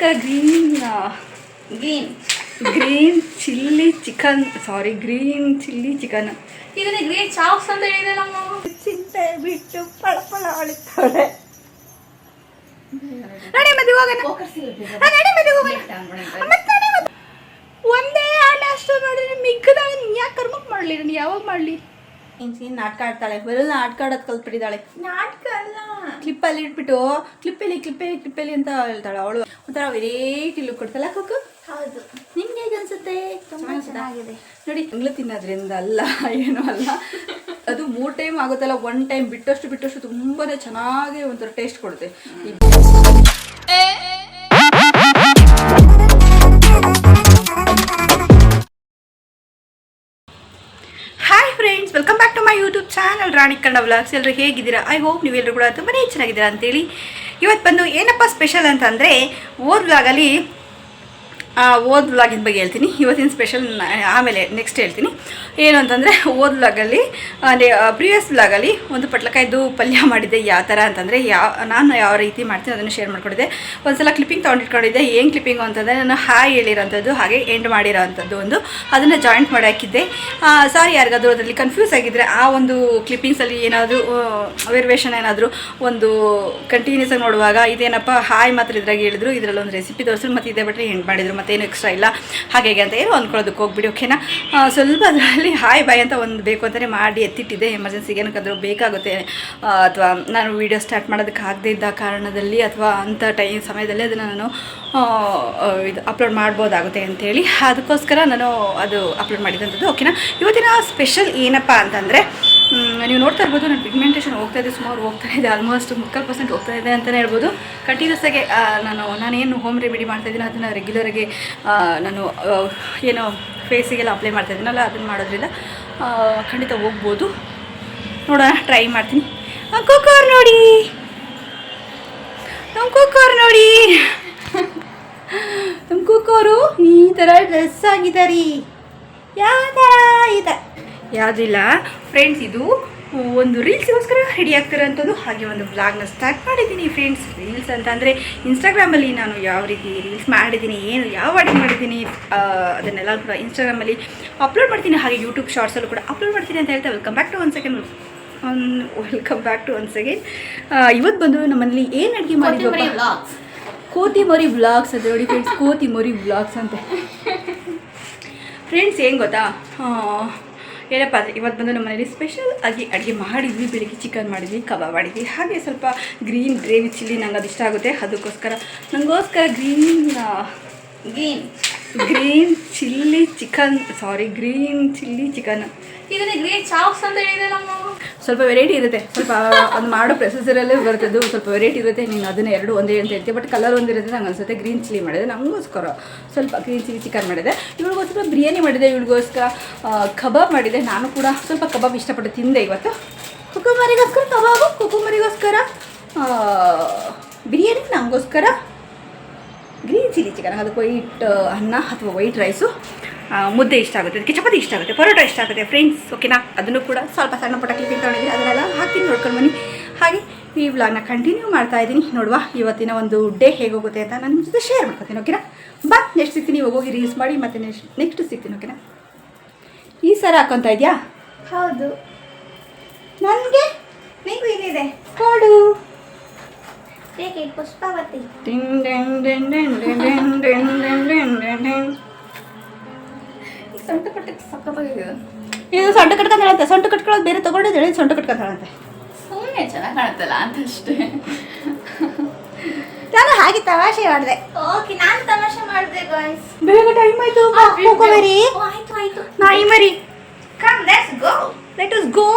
ನಂಗೋಸ್ಕರ green green. Green chilli chicken sorry green chilli chicken. ಇದನ್ನ green chops ಅಂತ ಹೇಳಿದಲ್ಲ ಚಿಂತೆ ಬಿಟ್ಟು ಪಳ ಪಳ ಅಳಿತಾಳೆ ನಡಿ ಮದುವೆ ಹೋಗೋಣ. ನಡೆ ನಡಿ ಮದುವೆ ಹೋಗೋಣ. ಒಂದೇ ಆಟ ಅಷ್ಟು ನೋಡಿದ್ರೆ ಮಿಕ್ಕದಾಗ ಯಾಕೆ ಕರ್ಮಕ್ ಮಾಡಲಿ? ನಾನು ಯಾವಾಗ ಮಾಡಲಿ? ನಾಟಕ ಆಡ್ತಾಳೆ. ಬರಲ್ಲ ನಾಟಕ ಆಡೋದು ಕಲ್ತ್ಬಿಟ್ಟಿದ್ದಾಳೆ. ನಾಟಕ ಅಲ್ಲ. ಕ್ಲಿಪ್ಪಲ್ಲಿ ಇಟ್ಬಿಟ್ಟು ಕ್ಲಿಪ್ಪಲ್ಲಿ ಕ್ಲಿಪ್ಪಲ್ಲಿ ಕ್ಲಿಪ್ಪಲ್ಲಿ ಅಂತ ಹೇಳ್ತಾಳೆ ಅವಳು. ಒಂಥರ ವೆರೈಟಿ ಲುಕ್ ಕೊಡ್ತಲ್ಲ ಕುಕ್ಕು ಹೌದು. ನಿಮ್ಗೆ ಹೇಗೆ ಅನ್ಸುತ್ತೆ? ತುಂಬಾ ಚೆನ್ನಾಗಿದೆ. ನೋಡಿ ತಿಂಗಳು ತಿನ್ನೋದ್ರಿಂದ ಅಲ್ಲ ಏನೂ ಅಲ್ಲ. ಅದು ಮೂರು ಟೈಮ್ ಆಗುತ್ತಲ್ಲ ಒನ್ ಟೈಮ್ ಬಿಟ್ಟಷ್ಟು ಬಿಟ್ಟಷ್ಟು ತುಂಬಾನೇ ಚೆನ್ನಾಗಿ ಒಂಥರ ಟೇಸ್ಟ್ ಕೊಡುತ್ತೆ. Hi friends welcome back to my YouTube channel Rani Kannada vlogs ಎಲ್ಲರೂ ಹೇಗಿದ್ದೀರಾ? ಐ ಹೋಪ್ ನೀವೆಲ್ಲರೂ ಕೂಡ ತುಂಬಾ ಚೆನ್ನಾಗಿದ್ದೀರಾ ಅಂತೇಳಿ. ಇವತ್ತು ಬಂದು ಏನಪ್ಪ ಸ್ಪೆಷಲ್ ಅಂತಂದರೆ ಓದ್ ವ್ಲಾಗಲ್ಲಿ ಓದ್ ಬ್ಲಾಗಿನ ಬಗ್ಗೆ ಹೇಳ್ತೀನಿ. ಇವತ್ತಿನ ಸ್ಪೆಷಲ್ ಆಮೇಲೆ ನೆಕ್ಸ್ಟ್ ಹೇಳ್ತೀನಿ. ಏನು ಅಂತಂದರೆ ಓದ್ ಬ್ಲಾಗಲ್ಲಿ ಪ್ರಿವಿಯಸ್ ಬ್ಲಾಗಲ್ಲಿ ಒಂದು ಪಟ್ಲಕಾಯ್ದು ಪಲ್ಯ ಮಾಡಿದ್ದೆ. ಯಾವ ಥರ ಅಂತಂದರೆ ಯಾವ ನಾನು ಯಾವ ರೀತಿ ಮಾಡ್ತೀನಿ ಅದನ್ನು ಶೇರ್ ಮಾಡಿಕೊಂಡಿದ್ದೆ. ಒಂದು ಸಲ ಕ್ಲಿಪ್ಪಿಂಗ್ ತೊಗೊಂಡಿಟ್ಕೊಂಡಿದ್ದೆ. ಏನು ಕ್ಲಿಪ್ಪಿಂಗು ಅಂತಂದರೆ ನಾನು ಹಾಯ್ ಹೇಳಿರೋಂಥದ್ದು, ಹಾಗೆ ಎಂಡ್ ಮಾಡಿರೋವಂಥದ್ದು ಒಂದು. ಅದನ್ನು ಜಾಯಿಂಟ್ ಮಾಡಿ ಹಾಕಿದ್ದೆ. ಸಾರಿ ಯಾರಿಗಾದರೂ ಅದರಲ್ಲಿ ಕನ್ಫ್ಯೂಸ್ ಆಗಿದ್ದರೆ ಆ ಒಂದು ಕ್ಲಿಪ್ಪಿಂಗ್ಸಲ್ಲಿ ಏನಾದರೂ ವೇರಿಯೇಷನ್ ಏನಾದರೂ ಒಂದು ಕಂಟಿನ್ಯೂಸ್ ಆಗಿ ನೋಡುವಾಗ ಇದೇನಪ್ಪ, ಹಾಯ್ ಮಾತ್ರ ಇದ್ರಾಗ ಹೇಳಿದ್ರು. ಇದರಲ್ಲಿ ಒಂದು ರೆಸಿಪಿ ತೋರಿಸಿದ್ರು, ಮತ್ತು ಇದೇ ಬಟ್ಟೆ ಎಂಡ್ ಮಾಡಿದ್ರು. ಮತ್ತೇನು ಎಕ್ಸ್ಟ್ರಾ ಇಲ್ಲ. ಹಾಗೆ ಹೇಗೆ ಅಂತ ಏನು ಅಂದ್ಕೊಳ್ಳೋದಕ್ಕೆ ಹೋಗ್ಬಿಡಿ ಓಕೆನಾ ಸ್ವಲ್ಪ ಅದರಲ್ಲಿ ಹಾಯ್ ಬಾಯ್ ಅಂತ ಒಂದು ಬೇಕು ಅಂತಲೇ ಮಾಡಿ ಎತ್ತಿಟ್ಟಿದ್ದೆ. ಎಮರ್ಜೆನ್ಸಿಗೆ ಏನಕ್ಕಾದರೂ ಬೇಕಾಗುತ್ತೆ. ಅಥವಾ ನಾನು ವೀಡಿಯೋ ಸ್ಟಾರ್ಟ್ ಮಾಡೋದಕ್ಕೆ ಆಗದೇ ಇದ್ದ ಕಾರಣದಲ್ಲಿ ಅಥವಾ ಅಂಥ ಟೈಮ್ ಸಮಯದಲ್ಲಿ ಅದನ್ನು ನಾನು ಇದು ಅಪ್ಲೋಡ್ ಮಾಡ್ಬೋದಾಗುತ್ತೆ ಅಂತೇಳಿ ಅದಕ್ಕೋಸ್ಕರ ನಾನು ಅದು ಅಪ್ಲೋಡ್ ಮಾಡಿದಂಥದ್ದು ಓಕೆನಾ ಇವತ್ತಿನ ಸ್ಪೆಷಲ್ ಏನಪ್ಪ ಅಂತಂದರೆ ನೀವು ನೋಡ್ತಾ ಇರ್ಬೋದು ನನ್ನ ಪಿಗ್ಮೆಂಟೇಷನ್ ಹೋಗ್ತಾ ಇದೆ, ಸುಮಾರು ಹೋಗ್ತಾ ಇದೆ ಆಲ್ಮೋಸ್ಟ್ ಮುಕ್ಕಾಲು ಪರ್ಸೆಂಟ್ ಹೋಗ್ತಾ ಇದೆ ಅಂತಲೇ ಹೇಳ್ಬೋದು. ಕಂಟಿನ್ಯೂಸ್ ಆಗಿ ನಾನು, ನಾನೇನು ಹೋಮ್ ರೆಮಿಡಿ ಮಾಡ್ತಾ ಇದ್ದೀನಿ, ಅದನ್ನು ರೆಗ್ಯುಲರಾಗಿ ನಾನು ಏನೋ ಫೇಸಿಗೆಲ್ಲ ಅಪ್ಲೈ ಮಾಡ್ತಾ ಇದ್ದೀನಲ್ಲ, ಅದನ್ನು ಮಾಡೋದ್ರಿಂದ ಖಂಡಿತ ಹೋಗ್ಬೋದು. ನೋಡೋಣ ಟ್ರೈ ಮಾಡ್ತೀನಿ. ಕುಕ್ಕರ್ ನೋಡಿ. ನಮ್ಮ ಕುಕ್ಕರ್ ನೋಡಿ. ನಮ್ಮ ಕುಕ್ಕರು ಈ ಥರ ಡ್ರೆಸ್ ಆಗಿದ್ದಾರೆ ಯಾವ ಥರ ಇದೆ? ಯಾವುದಿಲ್ಲ. ಫ್ರೆಂಡ್ಸ್ ಇದು ಒಂದು ರೀಲ್ಸ್ಗೋಸ್ಕರ ರೆಡಿ ಆಗ್ತಿರೋಂಥದ್ದು ಹಾಗೆ ಒಂದು ವ್ಲಾಗ್ನ ಸ್ಟಾರ್ಟ್ ಮಾಡಿದ್ದೀನಿ ಫ್ರೆಂಡ್ಸ್ ರೀಲ್ಸ್ ಅಂತ ಅಂದರೆ ಇನ್ಸ್ಟಾಗ್ರಾಮಲ್ಲಿ ನಾನು ಯಾವ ರೀತಿ ರೀಲ್ಸ್ ಮಾಡಿದ್ದೀನಿ ಏನು ಯಾವ ಅಡಿಗೆ ಮಾಡಿದ್ದೀನಿ ಅದನ್ನೆಲ್ಲ ಕೂಡ ಇನ್ಸ್ಟಾಗ್ರಾಮಲ್ಲಿ ಅಪ್ಲೋಡ್ ಮಾಡ್ತೀನಿ. ಹಾಗೆ ಯೂಟ್ಯೂಬ್ ಶಾರ್ಟ್ಸಲ್ಲೂ ಕೂಡ ಅಪ್ಲೋಡ್ ಮಾಡ್ತೀನಿ ಅಂತ ಹೇಳ್ತಾ welcome back to one second one welcome back to one second ಇವತ್ತು ಬಂದು ನಮ್ಮಲ್ಲಿ ಏನು ಅಡುಗೆ ಮಾಡಿದ್ವಿ ಕೋತಿ ಮರಿ ವ್ಲಾಗ್ಸ್ ಅಂತ ನೋಡಿ ಫ್ರೆಂಡ್ಸ್ ಕೋತಿ ಮರಿ ವ್ಲಾಗ್ಸ್ ಅಂತ. ಫ್ರೆಂಡ್ಸ್ ಏನು ಗೊತ್ತಾ? ಏನಪ್ಪ ಅಂದರೆ ಇವತ್ತು ಬಂದು ನಮ್ಮ ಮನೇಲಿ ಸ್ಪೆಷಲ್ ಆಗಿ ಅಡುಗೆ ಮಾಡಿದ್ವಿ ಬೆಳಿಗ್ಗೆ ಚಿಕನ್ ಮಾಡಿದ್ವಿ ಕಬಾಬ್ ಮಾಡಿದ್ವಿ. ಹಾಗೆ ಸ್ವಲ್ಪ ಗ್ರೀನ್ ಗ್ರೇವಿ ಚಿಲ್ಲಿ ನಂಗೆ ಅದು ಇಷ್ಟ ಆಗುತ್ತೆ. ಅದಕ್ಕೋಸ್ಕರ ನನಗೋಸ್ಕರ green green green chilli chicken sorry green chilli chicken ಇದನ್ನ ಗ್ರೀನ್ ಚಾಪ್ಸ್ ಅಂತ ಸ್ವಲ್ಪ ವೆರೈಟಿ ಇರುತ್ತೆ. ಸ್ವಲ್ಪ ಅದು ಮಾಡೋ ಪ್ರೊಸೆಸರಲ್ಲೇ ಬರ್ತದ್ದು. ಸ್ವಲ್ಪ ವೆರೈಟಿ ಇರುತ್ತೆ. ನೀನು ಅದನ್ನ ಎರಡು, ಒಂದೇ ಅಂತ ಹೇಳ್ತೀವಿ ಬಟ್ ಕಲರ್ ಒಂದಿರುತ್ತೆ ನಂಗೆ ಅನ್ಸುತ್ತೆ ಗ್ರೀನ್ ಚಿಲ್ಲಿ ಮಾಡಿದೆ ನಮಗೋಸ್ಕರ ಸ್ವಲ್ಪ ಗ್ರೀನ್ ಚಿಲ್ಲಿ ಚಿಕನ್ ಮಾಡಿದೆ ಇವಳಿಗೋಸ್ಕರ ಬಿರಿಯಾನಿ ಮಾಡಿದೆ. ಇವಳಿಗೋಸ್ಕರ ಕಬಾಬ್ ಮಾಡಿದೆ. ನಾನು ಕೂಡ ಸ್ವಲ್ಪ ಕಬಾಬ್ ಇಷ್ಟಪಟ್ಟು ತಿಂದೆ ಇವತ್ತು. ಕುಕುಮರಿಗೋಸ್ಕರ ಕಬಾಬು ಕುಕುಮರಿಗೋಸ್ಕರ ಬಿರಿಯಾನಿ ನನಗೋಸ್ಕರ ಗ್ರೀನ್ ಚಿಲ್ಲಿ ಚಿಕನ್ ಅದಕ್ಕೆ ವೈಟ್ ಅನ್ನ ಅಥವಾ ವೈಟ್ ರೈಸು ಮುದ್ದೆ ಇಷ್ಟ ಆಗುತ್ತೆ ಅದಕ್ಕೆ ಚಪಾತಿ ಇಷ್ಟ ಆಗುತ್ತೆ ಪರೋಟ ಇಷ್ಟ ಆಗುತ್ತೆ. ಫ್ರೆಂಡ್ಸ್ ಓಕೆನಾ ಅದನ್ನು ಕೂಡ ಸ್ವಲ್ಪ ಸಣ್ಣ ಪುಟ್ಟ ಕ್ಲಿಪ್ಪಿಂಗ್ ತೊಗೊಂಡಿದ್ದೀನಿ ಅದನ್ನೆಲ್ಲ ಹಾಕಿ ನೋಡ್ಕೊಂಡು ಬನ್ನಿ. ಹಾಗೆ ಈ ವ್ಲಾಗ್ನ ಕಂಟಿನ್ಯೂ ಮಾಡ್ತಾ ಇದ್ದೀನಿ. ನೋಡುವ ಇವತ್ತಿನ ಒಂದು ಡೇ ಹೇಗೆ ಹೋಗುತ್ತೆ ಅಂತ ನಾನು ನಿಮ್ಮ ಜೊತೆ ಶೇರ್ ಮಾಡ್ಕೊತೀನಿ ಓಕೆನಾ ಬಾ ನೆಕ್ಸ್ಟ್ ಸಿಗ್ತೀನಿ ಇವಾಗ ಹೋಗಿ ರೀಲ್ಸ್ ಮಾಡಿ ಮತ್ತೆ ನೆಕ್ಸ್ಟ್ ನೆಕ್ಸ್ಟ್ ಸಿಗ್ತೀನಿ ಓಕೆನಾ ಈ ಸರ ಹಾಕೊತಾ ಇದೆಯಾ? ಹೌದು. ನನಗೆ? ನಿಂಗೂ ಇಲ್ಲಿದೆ ಕೊಡು ಪುಷ್ಪಾವತಿ? ಸೊಂಟ ಕಟ್ಟಕ್ಕೆ ಇದು ಸೊಂಟ ಕಟ್ಕೊಂತಾಳಂತೆ ಸೊಂಟ ಕಟ್ಕೊಳ್ಳೋದು ಬೇರೆ ತಗೊಂಡಿದ್ದೇಳೆ ಸೊಂಟ ಕಟ್ಕೊಂತಾಳಂತೆ ಸುಮ್ಮನೆ ಚೆನ್ನಾಗಿ ಕಾಣುತ್ತಲ್ಲ ಅಂತ ಅಷ್ಟೇ ನಾನು ಹಾಗೆ ತಮಾಷೆ ಮಾಡಿದೆ ಓಕೆ ನಾನು ತಮಾಷೆ ಮಾಡಿದೆ ಗಾಯ್ಸ್ ಬೇಗ ಟೈಮ್ ಆಯ್ತು ಹೋಗೋವರಿ ಆಯ್ತು ಆಯ್ತು ನಾಯಿ ಮರಿ come let's go let us go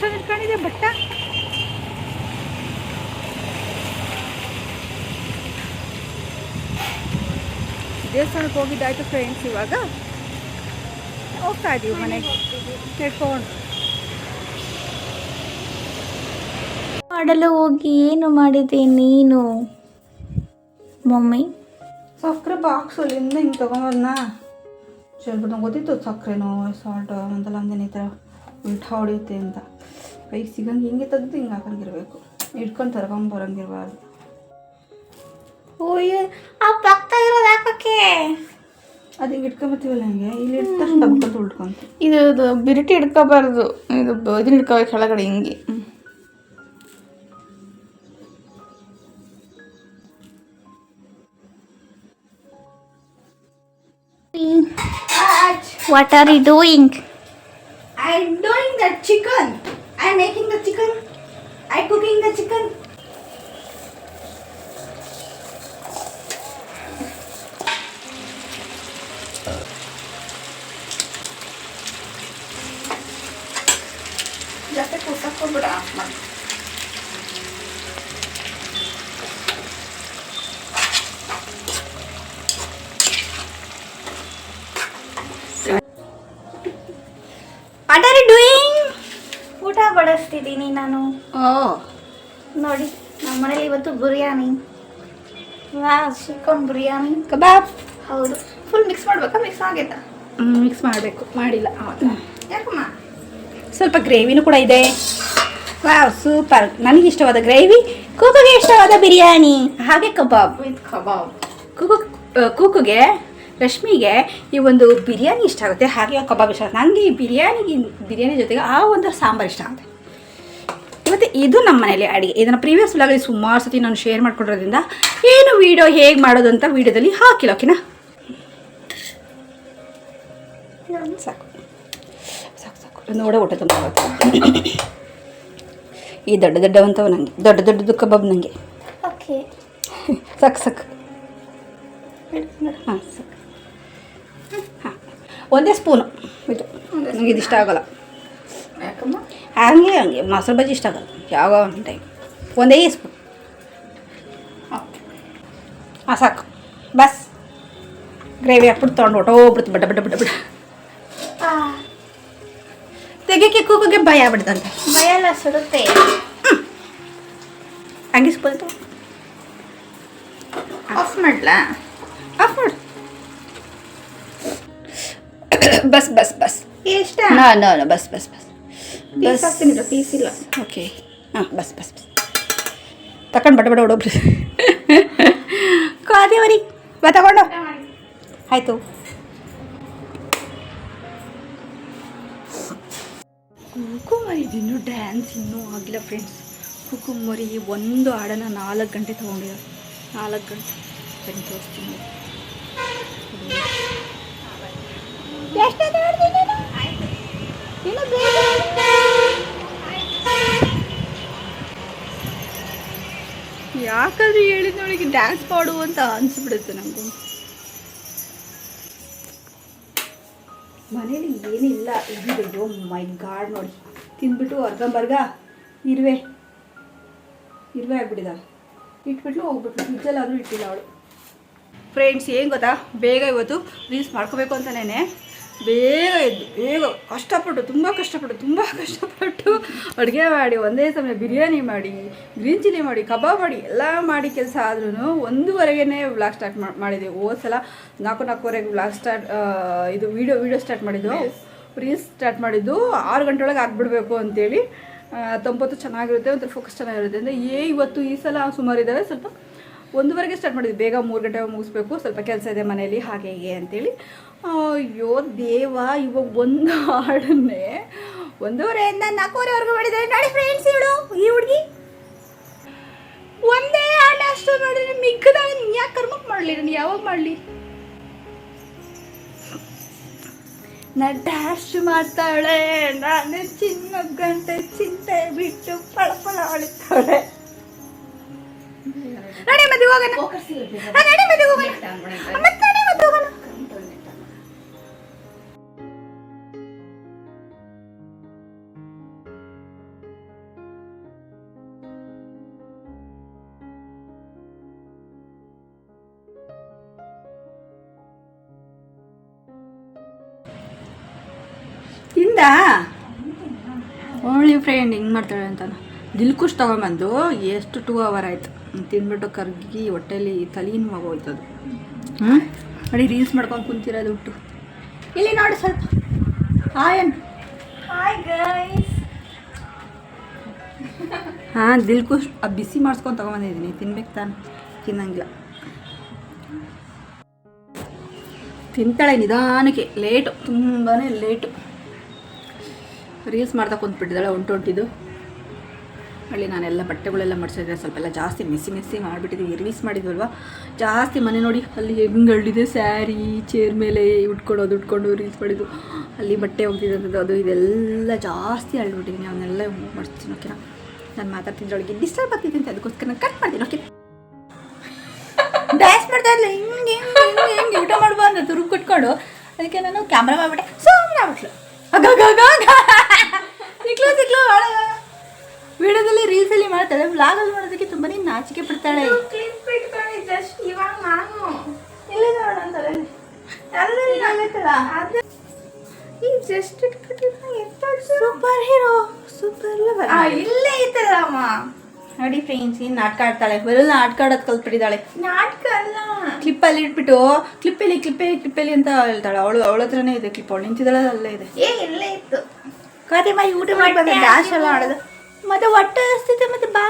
ಎಷ್ಟೊಂದು ಇಟ್ಕೊಂಡಿದೆ ಬಟ್ಟ ದೇವಸ್ಥಾನಕ್ಕೆ ಹೋಗಿದ್ದಾಯ್ತು ಫ್ರೆಂಡ್ಸ್ ಇವಾಗ. ಹೋಗ್ತಾ ಇದೀವಿ ಮನೆಗೆ ಕೇಳ್ಕೊಂಡು. ಮಾಡಲು ಹೋಗಿ ಏನು ಮಾಡಿದೆ ನೀನು? ಮಮ್ಮಿ? ಸಕ್ಕರೆ ಬಾಕ್ಸಲ್ಲಿಂದ ಹಿಂಗೆ ತೊಗೊಂಬಂದ ಹೇಳ್ಬಿಟ್ಟು ನಂಗೆ ಗೊತ್ತಿತ್ತು ಸಕ್ಕರೆನೋ ಸಾಲ್ಟು ಅಂತೆಲ್ಲ ಅಂದೇನೆ ಈ ಥರ. ಉಲ್ಟಾ ಹೊಡೆಯುತ್ತೆ ಅಂತ. ಕೈಗೆ ಸಿಗಂಗೆ ಹಿಂಗೆ ತೆಗ್ದು ಹಿಂಗೆ ಹಾಕಂಗಿರ್ಬೇಕು ಇಟ್ಕೊಂಡು ತರ್ಕೊಂಬರಂಗಿರ್ಬಾರ್ದು ಓಯ್ ಆ ಪಕ್ಕ ಇರೋದು ಹಾಕೋಕೆ ಅದು ಹಿಂಗೆ ಇಟ್ಕೊಂಬತ್ತೀವಲ್ಲ ಹಂಗೆ? ಇಲ್ಲಿ ಇಟ್ಕೊಂಡು ಡಬ್ಕೊಂತ ಉಳ್ಕೊಂತ ಇದು ಬಿರಿಟಿ ಹಿಡ್ಕೋಬಾರ್ದು. ಇದು ಇದನ್ನ ಹಿಡ್ಕೋಬೇಕು ಕೆಳಗಡೆ ಹಿಂಗೆ. What are you doing I'm doing the chicken. I'm making the chicken. I'm cooking the chicken. ವಾ ಚಿಕನ್ ಬಿರಿಯಾನಿ ಕಬಾಬ್. ಹೌದು. ಫುಲ್ ಮಿಕ್ಸ್ ಮಾಡ್ಬೇಕಾ? ಮಿಕ್ಸ್ ಆಗೈತಾ? ಮಿಕ್ಸ್ ಮಾಡಬೇಕು. ಮಾಡಿಲ್ಲ ಯಾಕಮ್ಮ? ಸ್ವಲ್ಪ ಗ್ರೇವಿನೂ ಕೂಡ ಇದೆ. Wow super. ನನಗೆ ಇಷ್ಟವಾದ ಗ್ರೇವಿ ಕೂಕುಗೆ ಇಷ್ಟವಾದ ಬಿರಿಯಾನಿ. ಹಾಗೆ ಕಬಾಬ್. With kebab. ಕೂಕು ಕೂಕುಗೆ ರಶ್ಮಿಗೆ ಈ ಒಂದು ಬಿರಿಯಾನಿ ಇಷ್ಟ ಆಗುತ್ತೆ. ಹಾಗೆ ಕಬಾಬ್ ಇಷ್ಟ ಆಗುತ್ತೆ. ನನಗೆ ಈ ಬಿರಿಯಾನಿಗೆ ಬಿರಿಯಾನಿ ಜೊತೆಗೆ ಆ ಒಂದು ಸಾಂಬಾರು ಇಷ್ಟ ಆಗುತ್ತೆ. ಇವತ್ತು ಇದು ನಮ್ಮ ಮನೇಲಿ ಅಡುಗೆ. ಇದನ್ನು ಪ್ರೀವಿಯಸ್ ವ್ಲಾಗಲ್ಲಿ ಸುಮಾರು ಸತಿ ನಾನು ಶೇರ್ ಮಾಡ್ಕೊಂಡಿರೋದ್ರಿಂದ ಏನು ವೀಡಿಯೋ ಹೇಗೆ ಮಾಡೋದು ಅಂತ ವೀಡಿಯೋದಲ್ಲಿ ಹಾಕಿಲ್ಲ ಓಕೆನಾ? ಸಾಕು. ಸಾಕು ಸಾಕು. ನೋಡೋ ಊಟ ತುಂಬ ಈ ದೊಡ್ಡ ದೊಡ್ಡವಂತವ ನನಗೆ ದೊಡ್ಡ ದೊಡ್ಡದು ಕಬಾಬ್ ನನಗೆ ಓಕೆ. ಸಾಕು ಸಾಕು. ಹಾಂ ಸಾಕು. ಹಾಂ ಒಂದೇ ಸ್ಪೂನು ಇದು. ನನಗೆ ಇದು ಇಷ್ಟ ಆಗೋಲ್ಲ. ಹಂಗೆ ಹಂಗೆ. ಮೊಸರು ಬಜ್ಜಿ ಇಷ್ಟ ಆಗಲ್ಲ. ಯಾವ ಒಂದು ಟೈಮ್ ಒಂದೇ ಸ್ಪೂನ್ ಹಾಂ ಸಾಕು. ಬಸ್. ಗ್ರೇವಿ ಹಾಕ್ಬಿಟ್ಟು ತೊಗೊಂಡು ಹೊಟ್ಟೋಗ್ಬಿಡ್ತು ಬಡ್ಡ ಬಡ್ಡ ಬಡ್ಡ ಬಡ್ಡ ತೆಗಿಯಕ್ಕೆ ಕೂಗೋಗೆ ಭಯ ಆಗ್ಬಿಡ್ತಂತೆ. ಭಯ ಎಲ್ಲ ಸುಡುತ್ತೆ. ಹಂಗೆ ಸ್ಪೂನ್ ತಗೋ. ಆಫ್ ಮಾಡ್ಲಾ? ಆಫ್ ಮಾಡು. ಬಸ್ ಬಸ್ ಬಸ್. ಇಷ್ಟ ನೋ ನೋ ನೋ ಬಸ್ ಬಸ್ ಬಸ್. ಪೀಸ್ ಹಾಕ್ತೀನಿ ಪೀಸ್ ಇಲ್ಲ. ಓಕೆ ಹಾಂ ಬಸ್ ಬಸ್ ಬಸ್ ತಕೊಂಡು ಬಡ ಬಡ ಹೊಡೋಬ್ರಿ ಕಾದೇವರಿ ಬಾ ತಗೊಂಡು. ಆಯಿತು. ಕುಕುಮರಿ ಇನ್ನು ಡ್ಯಾನ್ಸ್ ಇನ್ನೂ ಆಗಿಲ್ಲ ಫ್ರೆಂಡ್ಸ್ ಕುಕುಮರಿ ಒಂದು ಹಾಡನ್ನು ನಾಲ್ಕು ಗಂಟೆ ತೊಗೊಂಡಿದ್ದ ನಾಲ್ಕು ಗಂಟೆ. ಬನ್ನಿ ತೋರಿಸ್ತೀನಿ. ಯಾಕಂದ್ರೆ ಹೇಳಿದ ನೋಡಿಗೆ ಡ್ಯಾನ್ಸ್ ಮಾಡು ಅಂತ ಅನ್ಸ್ಬಿಡುತ್ತೆ ನನಗೂ ಮನೇಲಿ ಏನಿಲ್ಲ ಇದಿದೆ ಮೈ ಗಾಡ್ ನೋಡಿ. ತಿಂದ್ಬಿಟ್ಟು ಅರ್ಧಂಬರ್ಗ, ಇರುವೆ. ಇರುವೆ ಆಗ್ಬಿಡಿದ ಇಟ್ಬಿಟ್ಟು ಹೋಗ್ಬಿಟ್ಟು ಫ್ರಿಜ್ಜಲ್ಲಾದರೂ ಇಟ್ಟಿಲ್ಲ ಅವಳು. ಫ್ರೆಂಡ್ಸ್ ಏನು ಗೊತ್ತಾ? ಬೇಗ ಇವತ್ತು ರೀಲ್ಸ್ ಮಾಡ್ಕೋಬೇಕು ಅಂತಲೇ ಬೇಗ ಎದ್ದು ಬೇಗ ಕಷ್ಟಪಟ್ಟು ತುಂಬ ಕಷ್ಟಪಟ್ಟು ತುಂಬ ಕಷ್ಟಪಟ್ಟು ಅಡುಗೆ ಮಾಡಿ ಒಂದೇ ಸಮಯ ಬಿರಿಯಾನಿ ಮಾಡಿ ಗ್ರೀನ್ ಚಿಲ್ಲಿ ಮಾಡಿ ಕಬಾಬ್ ಮಾಡಿ ಎಲ್ಲ ಮಾಡಿ ಕೆಲಸ ಆದ್ರೂ ಒಂದೂವರೆಗೇ ವ್ಲಾಗ್ ಸ್ಟಾರ್ಟ್ ಮಾಡಿದೆವು ಹೋದ ಸಲ ನಾಲ್ಕು ನಾಲ್ಕೂವರೆಗೆ ವ್ಲಾಗ್ ಸ್ಟಾರ್ಟ್ ಇದು ವೀಡಿಯೋ ವೀಡಿಯೋ ಸ್ಟಾರ್ಟ್ ಮಾಡಿದ್ದು. ರೀಲ್ಸ್ ಸ್ಟಾರ್ಟ್ ಮಾಡಿದ್ದು. ಆರು ಗಂಟೆ ಒಳಗೆ ಆಗಿಬಿಡ್ಬೇಕು ಅಂತೇಳಿ. ತೊಂಬತ್ತು ಚೆನ್ನಾಗಿರುತ್ತೆ ಒಂಥರ ಫೋಕಸ್ ಚೆನ್ನಾಗಿರುತ್ತೆ ಅಂದರೆ ಏ ಇವತ್ತು ಈ ಸಲ ಸುಮಾರು ಇದ್ದಾವೆ ಸ್ವಲ್ಪ ಒಂದುವರೆಗೆ ಸ್ಟಾರ್ಟ್ ಮಾಡಿದ್ವಿ ಬೇಗ ಮೂರು ಗಂಟೆ ಮುಗಿಸ್ಬೇಕು ಸ್ವಲ್ಪ ಕೆಲಸ ಇದೆ ಮನೆಯಲ್ಲಿ ಹಾಗೆ ಹೀಗೆ ಅಂತೇಳಿ. ಅಯ್ಯೋ ದೇವ ಇವಾಗ ಒಂದು ಹಾಡನ್ನೇ. ಒಂದೂವರೆಯಿಂದ ನಾಲ್ಕೂವರೆವರೆಗೂ ಮಾಡಿದ್ದಾರೆ. ನೋಡಿ ಫ್ರೆಂಡ್ಸ್ ಇವಳು ಈ ಹುಡುಗಿ. ಒಂದೇ ಹಾಡು ಅಷ್ಟು ಮಾಡಿದ್ರೆ ಮಿಕ್ಕದ ಯಾಕೆ ಕರ್ಮಕ್ಕೆ ಮಾಡಲಿ? ನಾನು ಯಾವಾಗ ಮಾಡಲಿ? ನಾ ಡ್ಯಾಶ್ ಮಾಡ್ತಾಳೆ. ನಾನು ಚಿನ್ನ ಗಂಟೆ ಚಿಂತೆ ಬಿಟ್ಟು ಪಳಪಳ ಹೊಳಿತಾಳೆ ನಡೆ ಮದುವೆ ಹೋಗೋಣ. ನಡಿ ಮದುವೆ ಹೋಗೋಣ. ಮತ್ತೆ ಫ್ರೆಂಡ್ ಹೆಂಗೆ ಮಾಡ್ತಾಳೆ ಅಂತಾನೆ? ದಿಲ್ಕುಶ್ ತೊಗೊಂಬಂದು ಎಷ್ಟು ಟೂ ಅವರ್ ಆಯಿತು. ತಿಂದ್ಬಿಟ್ಟು ಕರ್ಗಿ ಹೊಟ್ಟೆಲಿ ತಲೆನೂ ಆಗೋಯ್ತು ಅದು ಹ್ಞೂ ನೋಡಿ ರೀಲ್ಸ್ ಮಾಡ್ಕೊಂಡು ಕುಂತಿರೋದು ಉಟ್ಟು ಇಲ್ಲಿ ನೋಡಿ ಸ್ವಲ್ಪ. ಹಾಯನ್ ಗೈಸ್ ಹಾಂ ದಿಲ್ಕುಶ್ ಆ ಬಿಸಿ ಮಾಡಿಸ್ಕೊಂಡು ತೊಗೊಂಬಂದಿದ್ದೀನಿ ತಿನ್ಬೇಕು ತಾನು. ತಿನ್ನಂಗಿಲ್ಲ. ತಿಂತಾಳೆ ನಿಧಾನಕ್ಕೆ. ಲೇಟು ತುಂಬಾ ಲೇಟು ರೀಲ್ಸ್ ಮಾಡ್ತಾ ಕುಂತ್ಬಿಟ್ಟಿದ್ದಾಳೆ ಹೊಂಟೊಂಟಿದ್ದು ಅಲ್ಲಿ ನಾನೆಲ್ಲ ಬಟ್ಟೆಗಳೆಲ್ಲ ಮಡಿಸಿದ್ರೆ ಸ್ವಲ್ಪ ಎಲ್ಲ ಜಾಸ್ತಿ ಮೆಸ್ಸಿ ಮಿಸಿ ಮಾಡಿಬಿಟ್ಟಿದ್ದೀವಿ ರೀಲ್ಸ್ ಮಾಡಿದ್ವಲ್ವ? ಜಾಸ್ತಿ ಮನೆ ನೋಡಿ ಅಲ್ಲಿ ಹೆಂಗೆ ಅಳ್ಳಿದೆ ಸ್ಯಾರಿ, ಚೇರ್ ಮೇಲೆ ಉಟ್ಕೊಳ್ಳೋದು ಉಟ್ಕೊಂಡು ರೀಲ್ಸ್ ಮಾಡಿದ್ದು. ಅಲ್ಲಿ ಬಟ್ಟೆ ಹೋಗ್ತಿದ್ದಂಥದ್ದು ಅದು ಇದೆಲ್ಲ ಜಾಸ್ತಿ ಅಳ್ಬಿಟ್ಟಿದ್ದೀನಿ ಅವನ್ನೆಲ್ಲ ಮಾಡ್ತೀನಿ ಓಕೆನಾ? ನಾನು ಮಾತಾಡ್ತಿದ್ರೊಳಗೆ ಡಿಸ್ಟರ್ಬ್ ಆಗ್ತಿದ್ದೆ ಅಂತ ಅದಕ್ಕೋಸ್ಕರ ನಾನು ಕಟ್ ಮಾಡ್ತೀನಿ, ಓಕೆ? ಡ್ಯಾನ್ಸ್ ಮಾಡ್ತಾ ಇರಲಿಲ್ಲ ಹಿಂಗೆ ಹಿಂಗೆ ಹಿಂಗೆ ಹಿಂಗೆ, ಊಟ ಮಾಡುವ ಅಂತ ತುರುಗ್ ಕಟ್ಕೊಂಡು, ಅದಕ್ಕೆ ನಾನು ಕ್ಯಾಮ್ರಾ ಮಾಡ್ಬಿಟ್ಟೆ ಸುಮ್ಮನೆ ಆಗ್ಬಿಟ್ಲು. ಸಿಕ್ಲು ಸಿಕ್ಲು ವಿಡಿಯೋದಲ್ಲಿ ರೀಲ್ಸಲ್ಲಿ ಮಾಡ್ತಾಳೆ ವ್ಲಾಗಲ್ಲಿ ಮಾಡೋದಕ್ಕೆ ತುಂಬಾನೇ ನಾಚಿಕೆ ಪಡ್ತಾಳೆ. ಕ್ಲಿಪ್ ಜಸ್ಟ್ ಇವಾಗ ನಾನು. ಇಲ್ಲಿ ನೋಡ ಅಂತಾರೆ ಈ ಜಸ್ಟ್ ಇಟ್ಕೊಂಡಿದ್ದ ಸೂಪರ್ ಹೀರೋ ಸೂಪರ್ ಇಲ್ಲೇ ಐತಲ್ಲಮ್ಮ ನೋಡಿ ಫ್ರೆಂಡ್ಸ್ ಏನು ನಾಟಕ ಆಡ್ತಾಳೆ. ಬರಲ್ಲ ನಾಟಕ ಆಡೋದು ಕಲ್ತ್ಬಿಟ್ಟಿದ್ದಾಳೆ. ನಾಟಕ ಅಲ್ಲ. ಕ್ಲಿಪ್ಪಲ್ಲಿ ಇಟ್ಬಿಟ್ಟು ಕ್ಲಿಪ್ಪಲ್ಲಿ ಕ್ಲಿಪ್ಪಲ್ಲಿ ಕ್ಲಿಪ್ಪಲ್ಲಿ ಅಂತ ಹೇಳ್ತಾಳೆ. ಅವಳು ಅವಳ ಹತ್ರನೇ ಇದೆ ಕ್ಲಿಪ್. ಅವಳು ನಿಂತಿದ್ದಾಳೆ ಅಲ್ಲೇ ಇದೆ. ಏ ಇಲ್ಲೇ ಇತ್ತು. ಕಾತೆ ಮಾಡಿ ಊಟ ಮಾಡಿ ಬಂದ ಡ್ಯಾಶ್ ಎಲ್ಲ ಆಡೋದು. ಮತ್ತೆ ಹೊಟ್ಟೆ ಹಸ್ತಿದೆ ಮತ್ತೆ ಬಾ.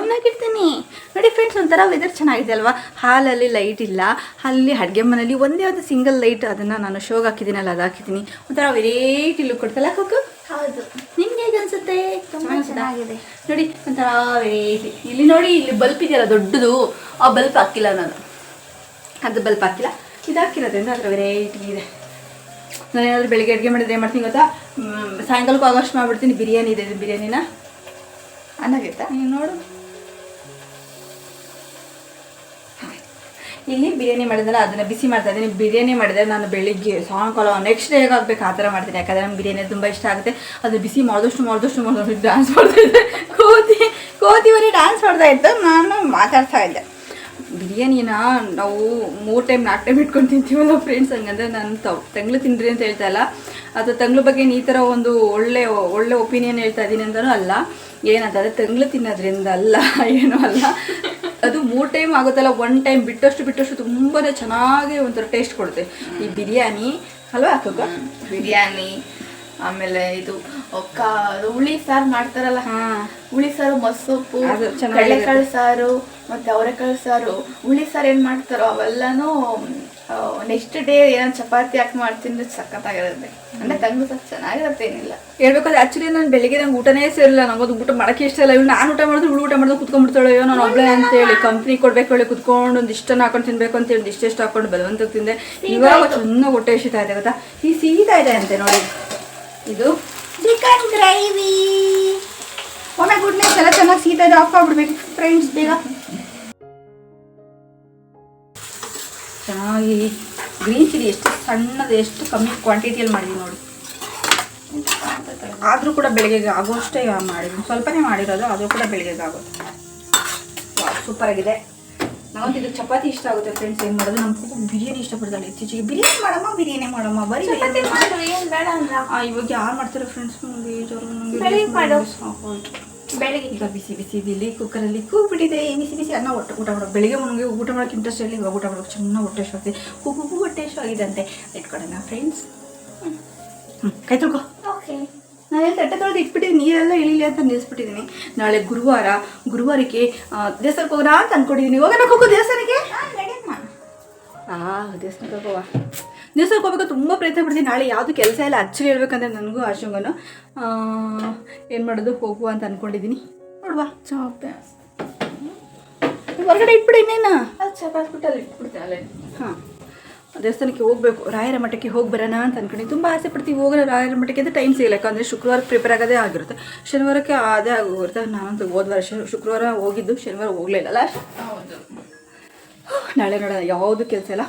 ಉಣ್ಣಾಕಿಡ್ತೀನಿ ನೋಡಿ ಫ್ರೆಂಡ್ಸ್ ಒಂಥರ ವೆದರ್ ಚೆನ್ನಾಗಿದೆ ಅಲ್ವಾ? ಹಾಲಲ್ಲಿ ಲೈಟ್ ಇಲ್ಲ. ಅಲ್ಲಿ ಅಡುಗೆ ಮನೆಯಲ್ಲಿ ಒಂದೇ ಒಂದು ಸಿಂಗಲ್ ಲೈಟ್ ಅದನ್ನು ನಾನು ಶೋಗೆ ಹಾಕಿದ್ದೀನಲ್ಲ ಅದು ಹಾಕಿದ್ದೀನಿ. ಒಂಥರ ವೆರೈಟಿ ಲುಕ್ ಕೊಡ್ತಲ್ಲ ಕುಕ್ಕು? ಹೌದು. ನಿಮ್ಗೆ ಹೇಗೆ ಅನ್ಸುತ್ತೆ? ತುಂಬಾ ಚೆನ್ನಾಗಿದೆ. ನೋಡಿ ಒಂಥರ ವೆರೈಟಿ ಇಲ್ಲಿ ನೋಡಿ ಇಲ್ಲಿ ಬಲ್ಪ್ ಇದೆಯಲ್ಲ ದೊಡ್ಡದು. ಆ ಬಲ್ಪ್ ಹಾಕಿಲ್ಲ ನಾನು. ಅದು ಬಲ್ಪ್ ಹಾಕಿಲ್ಲ. ಇದು ಹಾಕಿರೋದ್ರಿಂದ ಅದರ ವೆರೈಟಿ ಇದೆ. ನಾನು ಏನಾದರೂ ಬೆಳಿಗ್ಗೆ ಅಡುಗೆ ಮಾಡಿದ್ರೆ ಏನು ಮಾಡ್ತೀನಿ ಗೊತ್ತಾ? ಸಾಯಂಕಾಲಕ್ಕೂ ಆಗೋಷ್ಟು ಮಾಡಿಬಿಡ್ತೀನಿ. ಬಿರಿಯಾನಿ ಇದು ಬಿರಿಯಾನಿನ. ಅನ್ನೋಗಿತ್ತ ನೀನು ನೋಡು. ಇಲ್ಲಿ ಬಿರಿಯಾನಿ ಮಾಡಿದ್ರೆ ಅದನ್ನು ಬಿಸಿ ಮಾಡ್ತಾ ಇದ್ದೀನಿ. ಬಿರಿಯಾನಿ ಮಾಡಿದರೆ ನಾನು ಬೆಳಿಗ್ಗೆ, ಸಾಯಂಕಾಲ ನೆಕ್ಸ್ಟ್ ಡೇ ಆಗಬೇಕು ಆ ಥರ ಮಾಡ್ತೀನಿ. ಯಾಕಂದರೆ ನಂಗೆ ಬಿರಿಯಾನಿ ತುಂಬ ಇಷ್ಟ ಆಗುತ್ತೆ. ಅದು ಬಿಸಿ ಮಾಡಿದಷ್ಟು ಮಾಡಿದಷ್ಟು ಮಾಡಿದಷ್ಟು ಡ್ಯಾನ್ಸ್ ಮಾಡ್ತಾ ಇದ್ದೆ. ಕೋತಿ, ಕೋತಿವರೆ ಡ್ಯಾನ್ಸ್ ಮಾಡ್ತಾ ಇತ್ತು ನಾನು ಮಾತಾಡ್ತಾ ಇದ್ದೆ. ಬಿರಿಯಾನಿನ ನಾವು ಮೂರು ಟೈಮ್ ನಾಲ್ಕು ಟೈಮ್ ಇಟ್ಕೊಂಡು ತಿಂತೀವಲ್ಲ ಫ್ರೆಂಡ್ಸ್ ಹಂಗಂದ್ರೆ ನಾನು ತವ್, ತಂಗ್ಳು ತಿಂದ್ರಿ ಅಂತ ಹೇಳ್ತಾ ಇಲ್ಲ. ಅದು ತಂಗ್ಳು ಬಗ್ಗೆ ಈ ಥರ ಒಂದು ಒಳ್ಳೆ ಒಳ್ಳೆ ಒಪಿನಿಯನ್ ಹೇಳ್ತಾ ಇದ್ದೀನಿ ಅಂದರೂ ಅಲ್ಲ. ಏನಂತಂದರೆ ತಂಗ್ಳು ತಿನ್ನೋದ್ರಿಂದ ಅಲ್ಲ, ಏನೂ ಅಲ್ಲ. ಅದು ಮೂರು ಟೈಮ್ ಆಗುತ್ತಲ್ಲ ಒನ್ ಟೈಮ್ ಬಿಟ್ಟಷ್ಟು ಬಿಟ್ಟಷ್ಟು ತುಂಬಾ ಚೆನ್ನಾಗಿ ಒಂಥರ ಟೇಸ್ಟ್ ಕೊಡುತ್ತೆ. ಈ ಬಿರಿಯಾನಿ, ಅಲ್ವಾ ಹಾಕೋಕ ಬಿರಿಯಾನಿ ಆಮೇಲೆ ಇದು ಅದು ಹುಳಿ ಸಾರು ಮಾಡ್ತಾರಲ್ಲ ಹಾಂ. ಹುಳಿ ಸಾರು ಮೊಸೊಪ್ಪು ಕಡಲೆಕಾಳು ಸಾರು ಮತ್ತೆ ಅವರೆಕಾಳು ಸಾರು. ಹುಳಿ ಸಾರು ಏನ್ ಮಾಡ್ತಾರೋ ಅವೆಲ್ಲಾನು ನೆಕ್ಸ್ಟ್ ಡೇ ಏನೋ ಚಪಾತಿ ಹಾಕಿ ಮಾಡ್ತೀನಿ ಸಖತ್ತಾಗಿರುತ್ತೆ. ಅಂದ್ರೆ ತಂಗು ಸಹ ಚೆನ್ನಾಗಿರುತ್ತೆ ಏನಿಲ್ಲ. ಹೇಳ್ಬೇಕಾದ್ರೆ ಆಕ್ಚುಲಿ ನಾನು ಬೆಳಿಗ್ಗೆ ನಂಗೆ ಊಟನೇ ಸೇರಿಲ್ಲ. ನಂಗದು ಊಟ ಮಾಡಕ್ಕೆ ಇಷ್ಟ ಇಲ್ಲ. ಇವ್ನು ನಾನು ಊಟ ಮಾಡಿದ್ರೆ ಹುಳು ಊಟ ಮಾಡಿದ್ರೆ ಕುತ್ಕೊಂಡ್ಬಿಡ್ತಾಳೆ. ಅಯ್ಯೋ ನಾನು ಒಬ್ಳೆ ಅಂತೇಳಿ ಕಂಪ್ನಿ ಕೊಡ್ಬೇಕು ಹೇಳಿ ಕುತ್ಕೊಂಡು ಒಂದು ಇಷ್ಟನ್ನ ಹಾಕೊಂಡು ತಿನ್ಬೇಕು ಅಂತ ಹೇಳಿ ಇಷ್ಟೆಷ್ಟು ಹಾಕೊಂಡು ಬಲವಂತ ತಿಂದೆ. ಇವಾಗ ಚೆನ್ನಾಗಿ ಹೊಟ್ಟೆ ಇಷ್ಟ ಇದೆ ಗೊತ್ತಾ? ಈ ಸೀದಾ ಇದೆ ಅಂತೆ ನೋಡಿ. ಇದು ಚಿಕನ್ ಗ್ರೇವಿ ಒಮ್ಮೆ ಗುಡ್ನೆಸ್ ಎಲ್ಲ ಚೆನ್ನಾಗಿ ಸೀತಾ ಆಫ್ ಮಾಡ್ಬಿಡ್ಬೇಕು ಫ್ರೆಂಡ್ಸ್ ಬೇಗ. ಚೆನ್ನಾಗಿ ಗ್ರೀನ್ ಚಿಲ್ಲಿ ಎಷ್ಟು ಸಣ್ಣದು, ಎಷ್ಟು ಕಮ್ಮಿ ಕ್ವಾಂಟಿಟಿಯಲ್ಲಿ ಮಾಡಿದ್ವಿ ನೋಡಿ. ಆದರೂ ಕೂಡ ಬೆಳಿಗ್ಗೆಗೆ ಆಗೋಷ್ಟೇ ಮಾಡಿದ್ದೀನಿ ಸ್ವಲ್ಪನೇ ಮಾಡಿರೋದು, ಆದರೂ ಕೂಡ ಬೆಳಗ್ಗೆಗೆ ಆಗೋದು. ಸೂಪರ್ ಆಗಿದೆ. ನಾವಂತ ಇದು ಚಪಾತಿ ಇಷ್ಟ ಆಗುತ್ತೆ ಫ್ರೆಂಡ್ಸ್ ಏನು ಮಾಡೋದು ನಮ್ಮ ಪಾಪ ಬಿರಿಯಾನಿ ಇಷ್ಟಪಡ್ತಾಳೆ ಇತ್ತೀಚೆಗೆ ಬಿರಿಯಾನಿ ಮಾಡಮ್ಮ ಬಿರಿಯಾನಿ ಮಾಡಮ್ಮ ಬರೀ ಚಪಾತಿ ಬಿರಿಯಾನಿ ಮಾಡು ಏನ್ ಬೇಡ ಇವಾಗ ಯಾರು ಮಾಡ್ತಾರೆ ಫ್ರೆಂಡ್ಸ್ ನನಗೆ ಬೆಳಿಗ್ಗೆ ಮಾಡು. ಸಾಕಾಯ್ತು ಬೆಳಿಗ್ಗೆ. ಈಗ ಬಿಸಿ ಬಿಸಿ ಇಲ್ಲಿ ಕುಕ್ಕರಲ್ಲಿ ಕೂಗ್ಬಿಟ್ಟಿದೆ ಬಿಸಿ ಬಿಸಿ ಅನ್ನ ಒಟ್ಟು ಊಟ ಮಾಡೋದು ಬೆಳಿಗ್ಗೆ ನನಗೆ ಊಟ ಮಾಡೋಕೆ ಇಂಟ್ರೆಸ್ಟ್ ಇಲ್ಲ ಇವಾಗ ಊಟ ಮಾಡೋಕೆ ಚೆನ್ನಾಗಿ ಹೊಟ್ಟೆ ಆಗ್ತಿದೆ. ಕೂಗು ಹೊಟ್ಟೆ ಆಗಿದೆ ಅಂತೆ. ಇಟ್ಕೊಡೋಣ ಫ್ರೆಂಡ್ಸ್ ಹ್ಞೂ ಕೈ ತೊಳ್ಕೊ. ಓಕೆ ನಾನು ಏನು ತಟ್ಟೆ ತೊಳೆದು ಇಟ್ಬಿಟ್ಟಿದ್ದೀನಿ ನೀರೆಲ್ಲ ಇಳಿಲಿ ಅಂತ ನಿಲ್ಲಿಸ್ಬಿಟ್ಟಿದ್ದೀನಿ ನಾಳೆ ಗುರುವಾರ ಗುರುವಾರಕ್ಕೆ ದೇವಸ್ಥಾನಕ್ಕೆ ಹೋಗೋಣ ಅಂತ ಅಂದ್ಕೊಂಡಿದ್ದೀನಿ ಹೋಗೋಣ ಹೋಗು ದೇವಸ್ಥಾನಕ್ಕೆ? ಆ ದೇವಸ್ಥಾನಕ್ಕೆ ಹೋಗುವ. ದೇವಸ್ಥಾನಕ್ಕೆ ಹೋಗ್ಬೇಕು ತುಂಬ ಪ್ರಯತ್ನ ಪಡ್ತೀನಿ. ನಾಳೆ ಯಾವುದು ಕೆಲಸ ಇಲ್ಲ ಆ್ಯಕ್ಚುಲಿ ಹೇಳ್ಬೇಕಂದ್ರೆ ನನಗೂ ಆಶಂಗನು. ಏನು ಮಾಡೋದು ಹೋಗುವ ಅಂತ ಅಂದ್ಕೊಂಡಿದ್ದೀನಿ ನೋಡುವ. ಚಾಪೆ ಹೊರಗಡೆ ಇಟ್ಬಿಡಿ ಇನ್ನೇನು. ಅದು ಚಪಾಸ್ಬಿಟ್ಟು ಅಲ್ಲಿ ಇಟ್ಬಿಡ್ತೆ ಅಲ್ಲೇ. ಹಾಂ. ದೇವಸ್ಥಾನಕ್ಕೆ ಹೋಗಬೇಕು, ರಾಯರ ಮಠಕ್ಕೆ ಹೋಗಿ ಬರೋಣ ಅಂತ ಅಂದ್ಕೊಂಡು ತುಂಬ ಆಸೆ ಪಡ್ತೀವಿ ಹೋಗೋಣ ರಾಯರ ಮಠಕ್ಕೆ ಅಂತ ಟೈಮ್ ಸಿಗಲ್ಲ. ಯಾಕಂದರೆ ಶುಕ್ರವಾರ ಪ್ರಿಪೇರ್ ಆಗೋದೇ ಆಗಿರುತ್ತೆ. ಶನಿವಾರಕ್ಕೆ ಅದೇ ಆಗೋಗಿರುತ್ತೆ ನಾನಂತೂ ಹೋದ ವರ್ಷ ಶುಕ್ರವಾರ ಹೋಗಿದ್ದು, ಶನಿವಾರ ಹೋಗಲಿಲ್ಲ ಅಲ್ಲ ನಾಳೆ ನೋಡೋಣ. ಯಾವುದು ಕೆಲಸ ಇಲ್ಲ.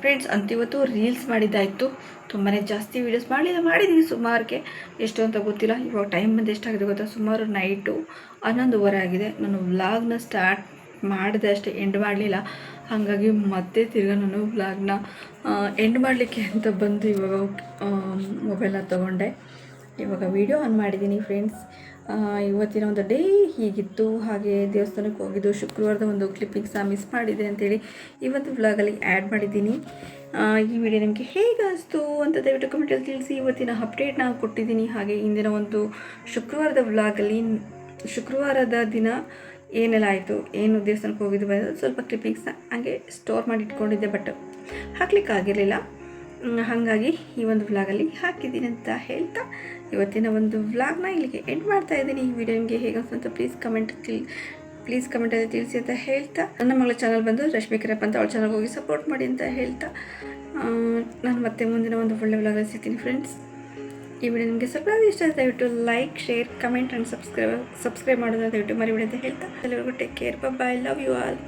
ಫ್ರೆಂಡ್ಸ್ ಅಂತಿವತ್ತು ರೀಲ್ಸ್ ಮಾಡಿದ್ದಾಯಿತು. ತುಂಬಾ ಜಾಸ್ತಿ ವೀಡಿಯೋಸ್ ಮಾಡಲಿಲ್ಲ. ಮಾಡಿದ್ದೀನಿ ಸುಮಾರಿಗೆ. ಎಷ್ಟು ಅಂತ ಗೊತ್ತಿಲ್ಲ. ಇವಾಗ ಟೈಮ್ ಬಂದು ಎಷ್ಟಾಗಿದೆ ಗೊತ್ತಾ? ಸುಮಾರು ನೈಟು ಹನ್ನೊಂದುವರೆ ಆಗಿದೆ. ನಾನು ವ್ಲಾಗ್ನ ಸ್ಟಾರ್ಟ್ ಮಾಡಿದೆ ಅಷ್ಟೇ. ಎಂಡ್ ಮಾಡಲಿಲ್ಲ. ಹಾಗಾಗಿ ಮತ್ತೆ ತಿರ್ಗ ನಾನು ವ್ಲಾಗ್ನ ಎಂಡ್ ಮಾಡಲಿಕ್ಕೆ ಅಂತ ಬಂದು ಇವಾಗ ಮೊಬೈಲ್ನ ತೊಗೊಂಡೆ. ಇವಾಗ ವಿಡಿಯೋ ಆನ್ ಮಾಡಿದ್ದೀನಿ ಫ್ರೆಂಡ್ಸ್ ಇವತ್ತಿನ ಒಂದು ಡೇ ಹೀಗಿತ್ತು. ಹಾಗೆ ದೇವಸ್ಥಾನಕ್ಕೆ ಹೋಗಿದ್ದು. ಶುಕ್ರವಾರದ ಒಂದು ಕ್ಲಿಪ್ಪಿಂಗ್ಸ್ನ ಮಿಸ್ ಮಾಡಿದೆ ಅಂತೇಳಿ ಇವತ್ತು ವ್ಲಾಗಲ್ಲಿ ಆ್ಯಡ್ ಮಾಡಿದ್ದೀನಿ ಈ ವಿಡಿಯೋ ನಿಮಗೆ ಹೇಗೆ ಅನಿಸ್ತು ಅಂತ ದಯವಿಟ್ಟು ಕಮೆಂಟಲ್ಲಿ ತಿಳಿಸಿ. ಇವತ್ತಿನ ಅಪ್ಡೇಟ್ನ ಕೊಟ್ಟಿದ್ದೀನಿ ಹಾಗೆ ಇಂದಿನ ಒಂದು ಶುಕ್ರವಾರದ ವ್ಲಾಗಲ್ಲಿ ಶುಕ್ರವಾರದ ದಿನ ಏನೆಲ್ಲ ಆಯಿತು, ಏನು ದೇವಸ್ಥಾನಕ್ಕೆ ಹೋಗಿದ್ದು ಬಂದು ಸ್ವಲ್ಪ ಕ್ಲಿಪ್ಪಿಂಗ್ಸ್ನ ಹಾಗೆ ಸ್ಟೋರ್ ಮಾಡಿ ಇಟ್ಕೊಂಡಿದ್ದೆ ಬಟ್ ಹಾಕ್ಲಿಕ್ಕೆ ಆಗಿರಲಿಲ್ಲ. ಹಾಗಾಗಿ ಈ ಒಂದು ವ್ಲಾಗಲ್ಲಿ ಹಾಕಿದ್ದೀನಿ ಅಂತ ಹೇಳ್ತಾ ಇವತ್ತಿನ ಒಂದು ವ್ಲಾಗ್ನ ಇಲ್ಲಿಗೆ ಎಂಡ್ ಮಾಡ್ತಾ ಇದ್ದೀನಿ. ಈ ವಿಡಿಯೋ ನಿಮಗೆ ಹೇಗೆ ಅಂತ ಪ್ಲೀಸ್ ಕಮೆಂಟ್ ತಿಳಿ ಪ್ಲೀಸ್ ಕಮೆಂಟಲ್ಲಿ ತಿಳಿಸಿ ಅಂತ ಹೇಳ್ತಾ. ನನ್ನ ಮಗಳ ಚಾನಲ್ ಬಂದು ರಶ್ಮಿ ಕಿರಪ್ಪ ಅಂತ ಅವಳ ಚಾನಲ್ಗೆ ಹೋಗಿ ಸಪೋರ್ಟ್ ಮಾಡಿ ಅಂತ ಹೇಳ್ತಾ. ನಾನು ಮತ್ತೆ ಮುಂದಿನ ಒಂದು ಒಳ್ಳೆ ವ್ಲಾಗಲ್ಲಿ ಸಿಗ್ತೀನಿ ಫ್ರೆಂಡ್ಸ್ ಈ ವಿಡಿಯೋ ನಿಮಗೆ ಸ್ವಲ್ಪ ಇಷ್ಟ ಆಯ್ತು ದಯವಿಟ್ಟು like share comment and subscribe subscribe ಮಾಡೋದನ್ನ ದಯವಿಟ್ಟು ಮರಿಬೇಡಿ ಅಂತ ಹೇಳ್ತಾ. ಎಲ್ಲರಿಗೂ take care bye love you all